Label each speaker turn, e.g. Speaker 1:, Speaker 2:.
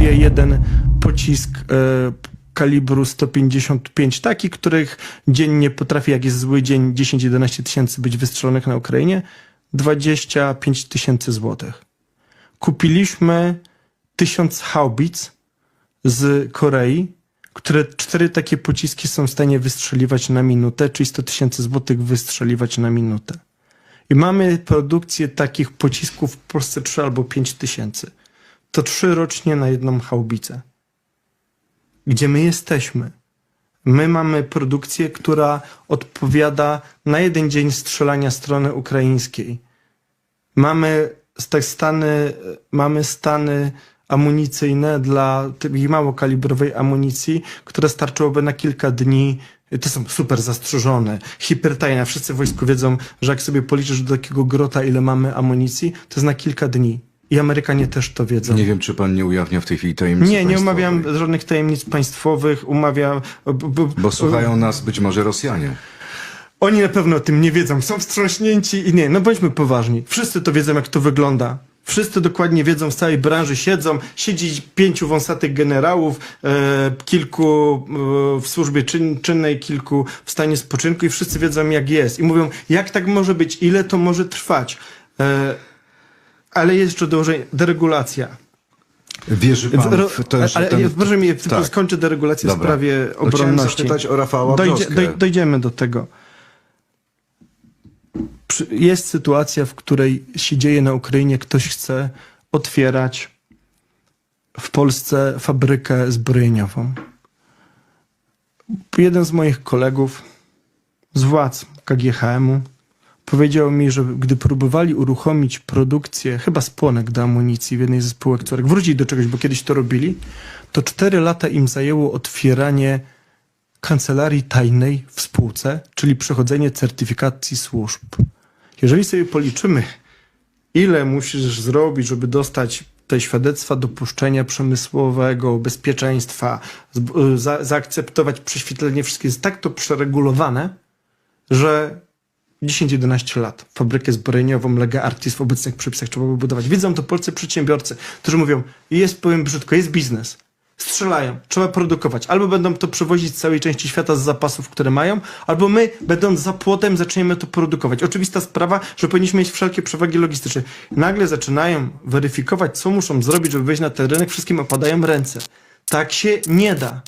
Speaker 1: kosztuje jeden pocisk e, kalibru 155, taki, których dziennie potrafi, jak jest zły dzień, 10-11 tysięcy być wystrzelonych na Ukrainie, 25 tysięcy złotych. Kupiliśmy tysiąc haubic z Korei, które cztery takie pociski są w stanie wystrzeliwać na minutę, czyli 100 tysięcy złotych wystrzeliwać na minutę. I mamy produkcję takich pocisków w Polsce 3 albo 5 tysięcy. To trzy rocznie na jedną haubicę. Gdzie my jesteśmy? My mamy produkcję, która odpowiada na jeden dzień strzelania strony ukraińskiej. Mamy stany, mamy stany amunicyjne dla tej małokalibrowej amunicji, które starczyłoby na kilka dni. To są super zastrzeżone, hipertajne. Wszyscy w wojsku wiedzą, że jak sobie policzysz do takiego grota, ile mamy amunicji, to jest na kilka dni. I Amerykanie też to wiedzą.
Speaker 2: Nie wiem, czy pan nie ujawnia w tej chwili tajemnicy
Speaker 1: Nie, nie umawiam żadnych tajemnic państwowych, umawiam.
Speaker 2: Bo słuchają nas być może Rosjanie.
Speaker 1: Oni na pewno o tym nie wiedzą, są wstrząśnięci i nie, no bądźmy poważni. Wszyscy to wiedzą, jak to wygląda. Wszyscy dokładnie wiedzą, w całej branży siedzą, siedzi pięciu wąsatych generałów, e, kilku e, w służbie czyn, czynnej, kilku w stanie spoczynku i wszyscy wiedzą, jak jest. I mówią, jak tak może być, ile to może trwać. E, ale jest jeszcze dłużej deregulacja.
Speaker 2: Wierzy pan w że
Speaker 1: ale
Speaker 2: ten...
Speaker 1: proszę tylko
Speaker 2: Tak.
Speaker 1: skończę deregulację w sprawie
Speaker 2: No, chciałem
Speaker 1: obronności.
Speaker 2: zapytać o Rafała
Speaker 1: Dojdzie, doj, dojdziemy do tego. Jest sytuacja, w której się dzieje na Ukrainie, ktoś chce otwierać w Polsce fabrykę zbrojeniową. Jeden z moich kolegów z władz KGHM-u powiedział mi, że gdy próbowali uruchomić produkcję, chyba spłonek do amunicji w jednej ze spółek córek, wrócić do czegoś, bo kiedyś to robili, to cztery lata im zajęło otwieranie kancelarii tajnej w spółce, czyli przechodzenie certyfikacji służb. Jeżeli sobie policzymy, ile musisz zrobić, żeby dostać te świadectwa dopuszczenia przemysłowego, bezpieczeństwa, za, zaakceptować prześwietlenie, wszystkie jest tak to przeregulowane, że 10-11 lat fabrykę zbrojeniową Lega Artis w obecnych przepisach trzeba by budować. Widzą to polscy przedsiębiorcy, którzy mówią, jest, powiem brzydko, jest biznes. Strzelają, trzeba produkować. Albo będą to przewozić z całej części świata z zapasów, które mają, albo my, będąc za płotem, zaczniemy to produkować. Oczywista sprawa, że powinniśmy mieć wszelkie przewagi logistyczne. Nagle zaczynają weryfikować, co muszą zrobić, żeby wejść na ten rynek, wszystkim opadają ręce. Tak się nie da.